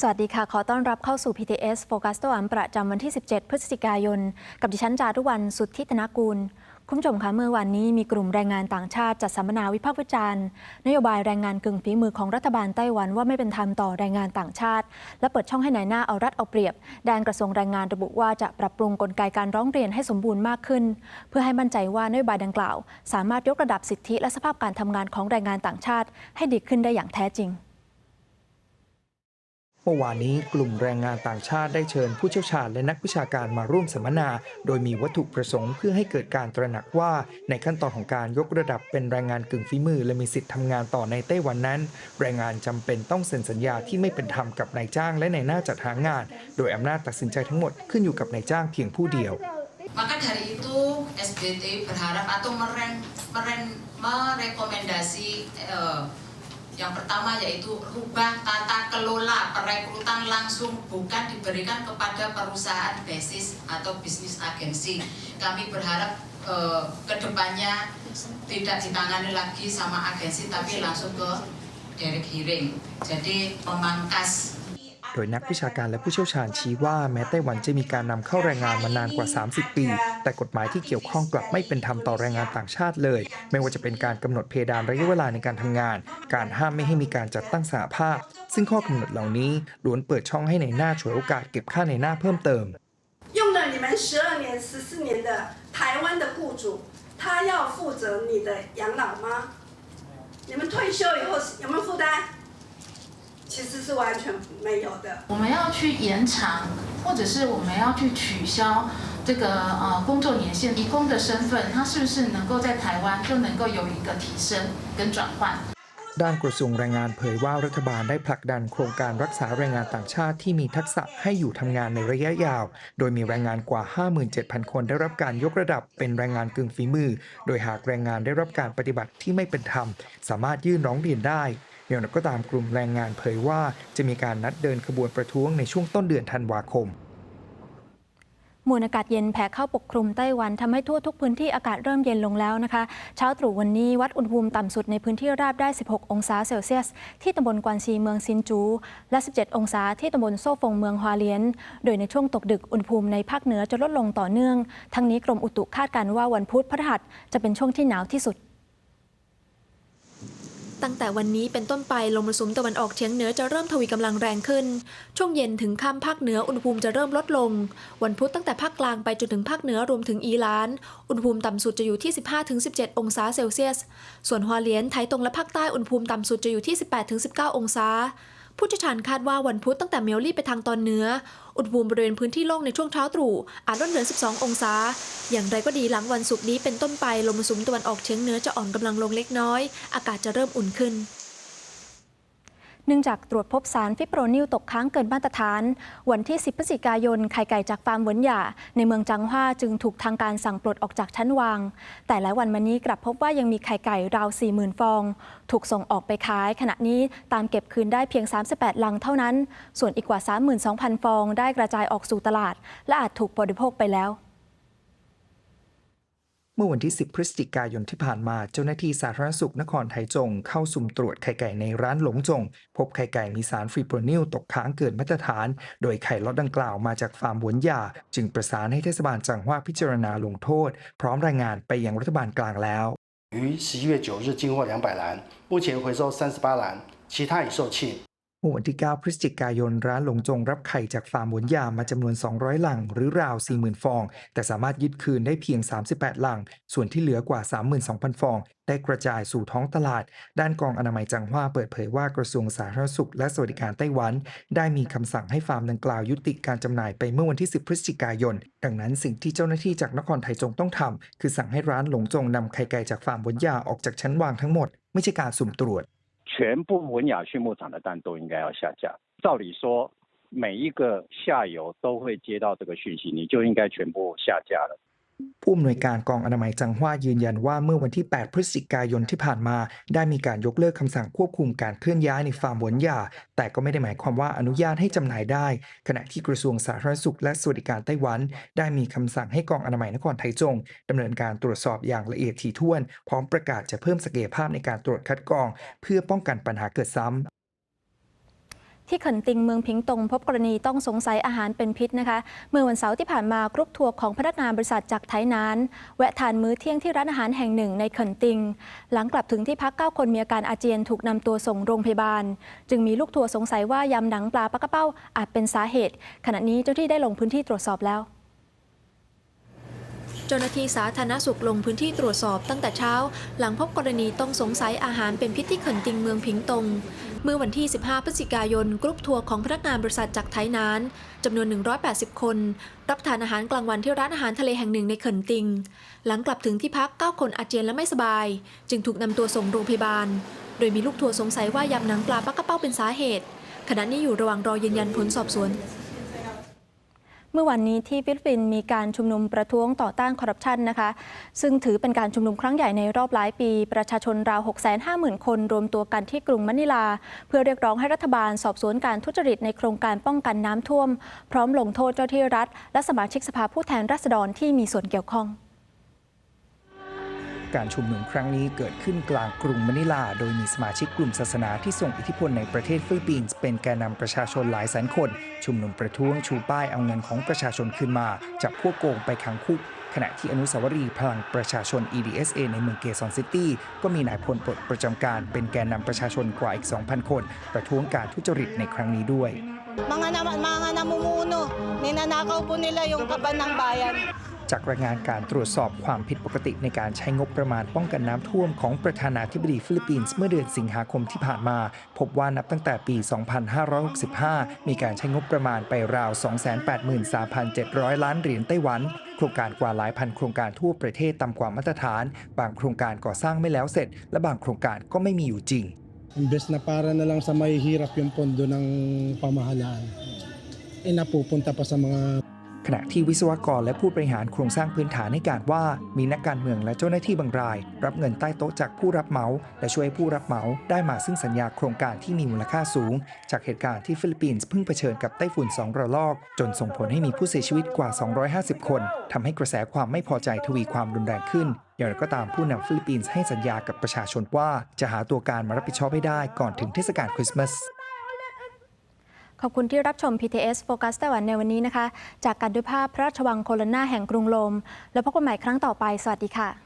สวัสดีค่ะ ขอต้อนรับเข้าสู่ PTS Focus ตัวอันประจำวันที่ 17 พฤศจิกายน กับดิฉันจารุวรรณสุทธิธนากูล คุณผู้ชมคะเมื่อวันนี้มีกลุ่มแรงงานต่างชาติจัดสัมมนาวิพากษ์วิจารณ์นโยบายแรงงานกึ่งฝีมือของรัฐบาลไต้หวันว่าไม่เป็นธรรมต่อแรงงานต่างชาติ และเปิดช่องให้นายหน้าเอารัดเอาเปรียบด้านกระทรวงแรงงานระบุว่าจะปรับปรุงกลไกการร้องเรียนให้สมบูรณ์มากขึ้น เพื่อให้มั่นใจว่านโยบายดังกล่าว สามารถยกระดับสิทธิและสภาพการทำงานของแรงงานต่างชาติ ให้ดีขึ้นได้อย่างแท้จริง เมื่อวานนี้กลุ่มแรงงานต่างชาติได้เชิญผู้เชี่ยวชาญและนักวิชาการมาร่วมสัมมนา โดยมีวัตถุประสงค์เพื่อให้เกิดการตระหนักว่า ในขั้นตอนของการยกระดับเป็นแรงงานกึ่งฝีมือ และมีสิทธิ์ทำงานต่อในไต้หวันนั้น แรงงานจำเป็นต้องเซ็นสัญญาที่ไม่เป็นธรรมกับนายจ้างและนายหน้าจัดหางาน โดยอำนาจตัดสินใจทั้งหมดขึ้นอยู่กับนายจ้างเพียงผู้เดียว Maka dari itu SBT berharap atau meren, meren, merekomendasi eh, yang pertama yaitu rubah tata kelola perekrutan langsung bukan diberikan kepada perusahaan basis atau bisnis agensi. Kami berharap eh, ke depannya tidak ditangani lagi sama agensi tapi langsung ke direct hiring. Jadi memangkas โดยนักวิชาการและผู้เชี่ยวชาญชี้ว่าแม้ไต้หวันจะมีการนำเข้าแรงงานมานานกว่า 30 ปี แต่กฎหมายที่เกี่ยวข้องกลับไม่เป็นธรรมต่อแรงงานต่างชาติเลย ไม่ว่าจะเป็นการกำหนดเพดานระยะเวลาในการทำงาน การห้ามไม่ให้มีการจัดตั้งสหภาพ ซึ่งข้อกำหนดเหล่านี้ล้วนเปิดช่องให้ในหน้าฉวยโอกาสเก็บค่าในหน้าเพิ่มเติม 用了你们十二年、十四年的台湾的雇主，他要负责你的养老吗？你们退休以后有没有负担？ 其实是完全没有的。我们要去延长，或者是我们要去取消这个呃工作年限，移工的身份，它是不是能够在台湾就能够有一个提升跟转换？ ด้านกระทรวงแรงงานเผยว่ารัฐบาลได้ผลักดันโครงการรักษาแรงงานต่างชาติที่มีทักษะให้อยู่ทำงานในระยะยาว โดยมีแรงงานกว่า 57,000 คนได้รับการยกระดับเป็นแรงงานกึ่งฝีมือ โดยหากแรงงานได้รับการปฏิบัติที่ไม่เป็นธรรม สามารถยื่นร้องเรียนได้ อย่างไรก็ตามกลุ่มแรงงานเผยว่าจะมีการนัดเดินขบวนประท้วงในช่วงต้นเดือนธันวาคมมวลอากาศเย็นแผ่เข้าปกคลุมไต้หวันทำให้ทั่วทุกพื้นที่อากาศเริ่มเย็นลงแล้วนะคะ เช้าตรู่วันนี้วัดอุณหภูมิต่ำสุดในพื้นที่ราบได้ 16 องศาเซลเซียส ที่ตำบลกวนซีเมืองซินจู และ 17 องศาที่ตำบลโซ่ฟงเมืองฮวาเลียน โดยในช่วงตกดึกอุณหภูมิในภาคเหนือจะลดลงต่อเนื่อง ทั้งนี้กรมอุตุคาดการณ์ว่าวันพุธพฤหัสจะเป็นช่วงที่หนาวที่สุด ตั้งแต่วันนี้เป็นต้นไปลมมรสุมตะวันออกเฉียงเหนือจะเริ่มทวีกำลังแรงขึ้น ช่วงเย็นถึงค่ำภาคเหนืออุณหภูมิจะเริ่มลดลง วันพุธตั้งแต่ภาคกลางไปจนถึงภาคเหนือรวมถึงอีหลาน อุณหภูมิต่ำสุดจะอยู่ที่ 15-17 องศาเซลเซียส ส่วนฮวาเลียนไทตรงและภาคใต้อุณหภูมิต่ำสุดจะอยู่ที่ 18-19 องศา ผู้เชี่ยวชาญคาดว่าวันพุธตั้งแต่เมลลี่ไปทางตอนเหนือ อุณหภูมิบริเวณพื้นที่โล่งในช่วงเช้าตรู่อาจลดเหลือ 12 องศา อย่างไรก็ดีหลังวันศุกร์นี้เป็นต้นไปลมมรสุมตะวันออกเฉียงเหนือจะอ่อนกำลังลงเล็กน้อย อากาศจะเริ่มอุ่นขึ้น เนื่องจากตรวจพบสารฟิปโรนิลตกค้างเกินมาตรฐาน วันที่ 10 พฤศจิกายน ไข่ไก่จากฟาร์มเหวินหยาในเมืองจังหว้าจึงถูกทางการสั่งปลดออกจากชั้นวาง แต่หลายวันมานี้กลับพบว่ายังมีไข่ไก่ราว 40,000 ฟอง ถูกส่งออกไปขาย ขณะนี้ตามเก็บคืนได้เพียง 38 ลังเท่านั้น ส่วนอีกกว่า 32,000 ฟองได้กระจายออกสู่ตลาด และอาจถูกบริโภคไปแล้ว เมื่อวันที่ 10 พฤศจิกายนที่ผ่านมา เจ้าหน้าที่สาธารณสุขนครไทจง เข้าสุ่มตรวจไข่ไก่ในร้านหลงจง พบไข่ไก่มีสารฟรีโปรนิลตกค้างเกินมาตรฐาน โดยไข่ล็อตดังกล่าวมาจากฟาร์มหวนหยา จึงประสานให้เทศบาลจังหวัดพิจารณาลงโทษ พร้อมรายงานไปยังรัฐบาลกลางแล้ว 于十一月九日进货两百篮，目前回收三十八篮，其他已售罄。 มื่อวันที่ 9 พฤศจิกายน ร้านหลงจงรับไข่จากฟาร์มหวนยามาจำนวน 200ลัง หรือราว 40,000 ฟอง แต่สามารถยึดคืนได้เพียง 38ลัง ส่วนที่เหลือกว่า 32,000 ฟอง ได้กระจายสู่ท้องตลาด ด้านกองอนามัยจังหว้าเปิดเผยว่ากระทรวงสาธารณสุข และสวัสดิการไต้หวัน ได้มีคำสั่งให้ฟาร์มดังกล่าวยุติการจำหน่ายไปเมื่อวันที่ 10 พฤศจิกายน ดังนั้นสิ่งที่เจ้าหน้าที่จากนครไทยจงต้องทำคือสั่งให้ร้านหลงจงนำไข่ไก่จากฟาร์มหวนยาออกจากชั้นวางทั้งหมด ไม่ใช่การสุ่มตรวจ 全部文雅畜牧场的蛋都应该要下架。照理说，每一个下游都会接到这个讯息，你就应该全部下架了。 ผู้อำนวยการกองอนามัยจังหว้ายืนยันว่าเมื่อวันที่ 8 พฤศจิกายนที่ผ่านมา ได้มีการยกเลิกคำสั่งควบคุมการเคลื่อนย้ายในฟาร์มหวนหยา แต่ก็ไม่ได้หมายความว่าอนุญาตให้จำหน่ายได้ ขณะที่กระทรวงสาธารณสุขและสวัสดิการไต้หวัน ได้มีคำสั่งให้กองอนามัยนครไทจงดำเนินการตรวจสอบอย่างละเอียดถี่ถ้วน พร้อมประกาศจะเพิ่มศักยภาพในการตรวจคัดกรอง เพื่อป้องกันปัญหาเกิดซ้ำ ที่เขินติงเมืองพิงตง พบกรณีต้องสงสัยอาหารเป็นพิษนะคะ เมื่อวันเสาร์ที่ผ่านมากรุ๊ปทัวร์ของพนักงานบริษัทจากไทยนาน แวะทานมื้อเที่ยงที่ร้านอาหารแห่งหนึ่งในเขินติง หลังกลับถึงที่พัก 9 คนมีอาการอาเจียนถูกนำตัวส่งโรงพยาบาล จึงมีลูกทัวร์สงสัยว่ายำหนังปลาปลากระเป้าอาจเป็นสาเหตุ ขณะนี้เจ้าที่ได้ลงพื้นที่ตรวจสอบแล้วเจ้าหน้าที่สาธารณสุขลงพื้นที่ตรวจสอบตั้งแต่เช้า หลังพบกรณีต้องสงสัยอาหารเป็นพิษที่เขินติงเมืองพิงตง เมื่อวันที่ 15 พฤศจิกายน กรุ๊ปทัวร์ของพนักงานบริษัทจากไทยนานจำนวน 180 คน รับทานอาหารกลางวันที่ร้านอาหารทะเลแห่งหนึ่งในเขินติง หลังกลับถึงที่พัก 9 คนอาเจียนและไม่สบาย จึงถูกนำตัวส่งโรงพยาบาล โดยมีลูกทัวร์สงสัยว่ายำหนังปลาปักกระเป้าเป็นสาเหตุ ขณะนี้อยู่ระหว่างรอยืนยันผลสอบสวน มื่อวันนี้ที่ฟิลิปปินส์มีการชุมนุมประท้วงต่อต้านคอร์รัปชันนะคะ ซึ่งถือเป็นการชุมนุมครั้งใหญ่ในรอบหลายปี ประชาชนราว 650,000 คนรวมตัวกันที่กรุงมะนิลา เพื่อเรียกร้องให้รัฐบาลสอบสวนการทุจริตในโครงการป้องกันน้ำท่วม พร้อมลงโทษเจ้าที่รัฐ และสมาชิกสภาผู้แทนราษฎรที่มีส่วนเกี่ยวข้อง การชุมนุมครั้งนี้เกิดขึ้นกลางกรุงมะนิลา โดยมีสมาชิกกลุ่มศาสนาที่ส่งอิทธิพลในประเทศฟิลิปปินส์เป็นแกนนำประชาชนหลายแสนคน ชุมนุมประท้วงชูป้ายเอาเงินของประชาชนขึ้นมา จับพวกโกงไปขังคุก ขณะที่อนุสาวรีย์พลังประชาชน EDSA ในเมืองเกซอนซิตี้ก็มีนายพลปลดประจำการเป็นแกนนำประชาชนกว่าอีก 2,000 คน ประท้วงการทุจริตในครั้งนี้ด้วย mga, na, mga namumuno, ninanakaw po nila yung kaban ng bayan. จากรายงานการตรวจสอบความผิดปกติในการใช้งบประมาณป้องกันน้ำท่วมของประธานาธิบดีฟิลิปปินส์เมื่อเดือนสิงหาคมที่ผ่านมา พบว่านับตั้งแต่ปี 2565 มีการใช้งบประมาณไปราว 283,700 ล้านเหรียญไต้หวัน โครงการกว่าหลายพันโครงการทั่วประเทศต่ำกว่ามาตรฐาน บางโครงการก่อสร้างไม่แล้วเสร็จ และบางโครงการก็ไม่มีอยู่จริง Imbes na para na lang sa mahihirap yung pondo ng pamahalaan, eh napupunta pa sa mga ขณะที่วิศวกรและผู้บริหารโครงสร้างพื้นฐานให้การว่า มีนักการเมืองและเจ้าหน้าที่บางราย รับเงินใต้โต๊ะจากผู้รับเหมา และช่วยผู้รับเหมาได้มาซึ่งสัญญาโครงการที่มีมูลค่าสูง จากเหตุการณ์ที่ฟิลิปปินส์เพิ่งเผชิญกับไต้ฝุ่น2ระลอก จนส่งผลให้มีผู้เสียชีวิตกว่า 250 คนทำให้กระแสความไม่พอใจทวีความรุนแรงขึ้นอย่างไรก็ตามผู้นำฟิลิปปินส์ให้สัญญากับประชาชนว่า จะหาตัวการมารับผิดชอบให้ได้ก่อนถึงเทศกาลคริสต์มาส ขอบคุณที่รับชม PTS โฟกัสไต้หวันในวันนี้นะคะ จากการด้วยภาพพระราชวังโคโลนาแห่งกรุงโลม แล้วพบกันใหม่ครั้งต่อไป สวัสดีค่ะ